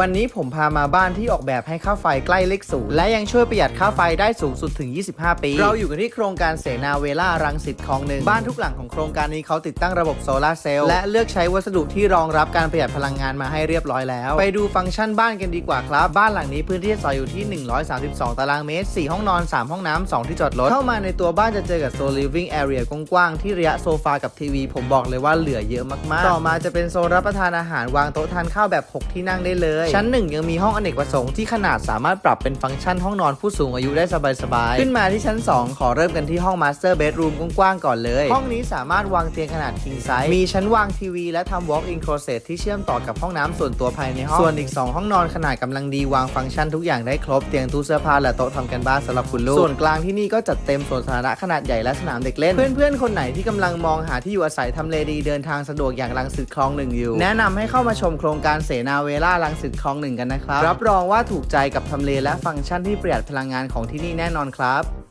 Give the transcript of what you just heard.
วันนี้ผมพามาบ้านที่ออกแบบให้ค่าไฟใกล้เลขศูนย์และยังช่วยประหยัดค่าไฟได้สูงสุดถึง 25 ปี เราอยู่กันที่โครงการเสนาเวล่ารังสิตคลองหนึ่ง บ้านทุกหลังของโครงการนี้เขาติดตั้งระบบโซลาร์เซลล์และเลือกใช้วัสดุที่รองรับการประหยัดพลังงานมาให้เรียบร้อยแล้ว ไปดูฟังก์ชันบ้านกันดีกว่าครับ บ้านหลังนี้พื้นที่ซอยอยู่ที่ 132 ตารางเมตร 4 ห้องนอน 3 ห้องน้ำ2ที่จอดรถ เข้ามาในตัวบ้านจะเจอกับโซน living area กว้างๆที่ระยะโซฟากับทีวี ผมบอกเลยว่าเหลือเยอะมากๆ ต่อมาจะเป็นโซนรับประทานอาหารวางโต๊ะทานข้าวแบบ 6 ที่นั่งได้เลยชั้น 1 ยังมีห้องอเนกประสงค์ที่ขนาดสามารถปรับเป็นฟังก์ชันห้องนอนผู้สูงอายุได้สบายๆ ขึ้นมาที่ชั้น 2 ขอเริ่มกันที่ห้อง master bedroom กว้างๆก่อนเลย ห้องนี้สามารถวางเตียงขนาด king size มีชั้นวางทีวีและทำ walk in closet ที่เชื่อมต่อกับห้องน้ำส่วนตัวภายในห้อง ส่วนอีก 2 ห้องนอนขนาดกำลังดีวางฟังก์ชันทุกอย่างได้ครบเตียงตู้เสื้อผ้าและโต๊ะทำกันบ้านสำหรับคุณลูก ส่วนกลางที่นี่ก็จัดเต็มสวนสาธารณะขนาดใหญ่และสนามเด็กเล่น เพื่อนๆ คนไหนที่กำลังมองหาที่อยู่อาศัยทำเลดีเดินทางสะดวกอย่างรังสิตคลองหนึ่งอยู่ แนะนำให้เข้ามาชมโครงการเสนาเวล่ารังสิตคลองหนึ่งกันนะครับ รับรองว่าถูกใจกับทำเลและฟังก์ชันที่ประหยัดพลังงานของที่นี่แน่นอนครับ